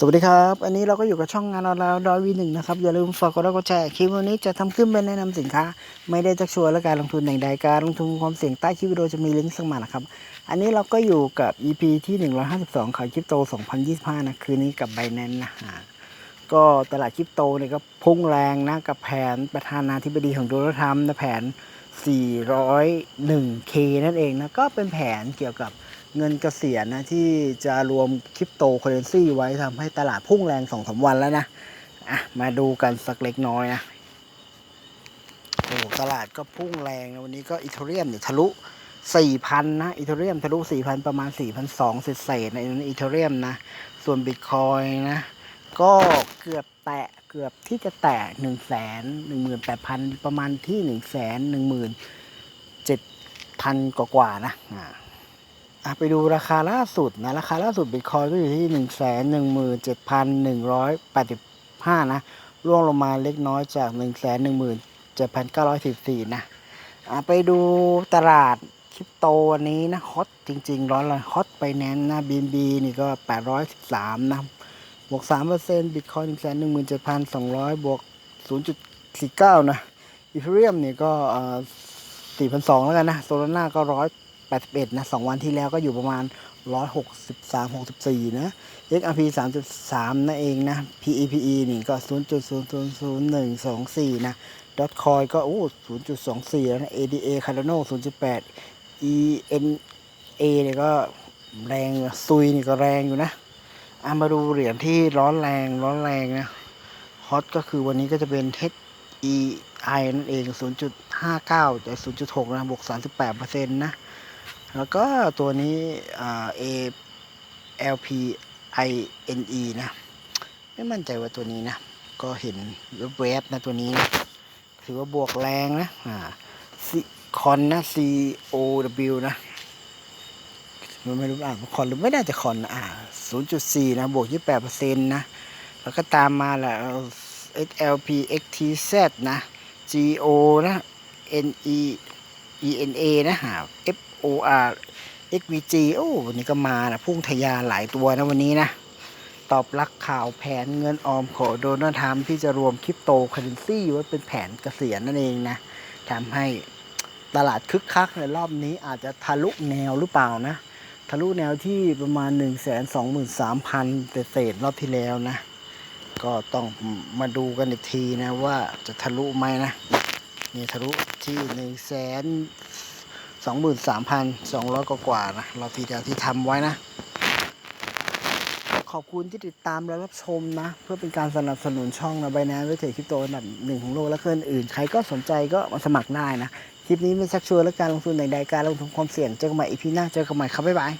สวัสดีครับ อันนี้เราก็อยู่กับช่องงานออนไลน์ดอยวีหนึ่งนะครับ อย่าลืมฝากกดไลค์กดแชร์คลิปวันนี้จะทำขึ้นเป็นแนะนำสินค้า ไม่ได้จักชวนและการลงทุนอย่างใดการลงทุนความเสี่ยงใต้คลิปวิดีโอจะมีลิงก์สมัครนะครับ อันนี้เราก็อยู่กับ EP ที่ 152ขายคริปโต 2025 นะ คืนนี้กับไบแนนนะฮะก็ตลาดคริปโตเนี่ยก็พุ่งแรงนะกับแผนประธานาธิบดีของโดนัลด์ทรัมป์นะแผน 401k นั่นเองนะก็เป็นแผนเกี่ยวกับ เงินเกษียณนะที่จะรวมคริปโตเคอเรนซีไว้ทำให้ตลาดพุ่งแรงสองสาวันแล้วนะอะมาดูกันสักเล็กน้อยนะโอ้ตลาดก็พุ่งแรงนะวันนี้ก็อีเทเรียมเนี่ยทะลุ4,000นนะอีเทเรียมทะลุ4,000ประมาณ4,200เศษเศษในอีเทเรียมนะ ส่วนบิตคอยนะก็เกือบแตะเกือบที่จะแตะ1 1 8 0 0 0ประมาณที่1 1 7 0 0 0กว่าๆนะ อะไปดูราคาล่าสุดนะ ราคาล่าสุดบิตคอยก็อยู่ที่ 1 1 7 1 8 5 นะร่วงลงมาเล็กน้อยจาก 1 1 7 9 1 4 นะอะไปดูตลาดคริปโตวันนี้นะฮอตจริงๆ ร้อนเลยฮอตไปแนนนะ BNB นี่ก็ 813 นะบวก3เปอร์เซ็นต์บิตคอย1 1 7 2 0 0 บวก 0.49 นะอีเทเรียมเนี่ยก็4,200 แล้วกันนะ โซลาร่าก็ 81นะ2วันที่แล้วก็อยู่ประมาณ 163 64 นะ XRP 3.3 นั่นเองนะ PEPE นี่ก็ 0.000124 นะดอทคอยก็โอ้0.24 แล้วนะ ADA Cardano 0.8 ENA เนี่ยก็แรงซุยนี่ก็แรงอยู่นะอามาดูเหรียญที่ร้อนแรงร้อนแรงนะฮอตก็คือวันนี้ก็จะเป็น HEI นั่นเอง 0.59จาก0.6 นะ บวก 38%นะ แล้วก็ตัวนี้ A LPINE นะ ไม่มั่นใจว่าตัวนี้นะ ก็เห็นแวบนะตัวนี้นะถือว่าบวกแรงนะอ่าคอนนะ C O W นะมันไม่รู้อ่านคอนหรือไม่น่าจะคอนนะอ่า0.4 นะ บวก 28%นะ แล้วก็ตามมาแหละ SLP XTZ นะ GO นะ NE ENA นะหา FOR XVG โอ้วันนี้ก็มานะพุ่งทะยาหลายตัวนะวันนี้นะ ตอบรับข่าวแผนเงินออมของโดนัลด์ทรัมป์ที่จะรวมคริปโตเคอเรนซีไว้เป็นแผนเกษียณนั่นเองนะทำให้ตลาดคึกคักในรอบนี้อาจจะทะลุแนวหรือเปล่านะ ทะลุแนวที่ประมาณ 1 2 3 0 0 0เศษรอบที่แล้วนะ ก็ต้องมาดูกันอีกทีนะว่าจะทะลุไหมนะ นี่ทะลุที่1 2 3 2 0 0กว่าๆนะ เรอบที่แล้วที่ทำไว้นะ ขอบคุณที่ติดตามและรับชมนะ เพื่อเป็นการสนับสนุนช่องนะใบแนนวิเทคคริปโตอันดับหนึ่งของโลกและเพื่อนอื่น ใครก็สนใจก็มาสมัครได้นะ คลิปนี้ไม่ชักชวนและการลงทุนใดการลงทุนความเสี่ยงเจอกันใหม่อีพีหน้าเจอกันใหม่ครับบ๊ายบาย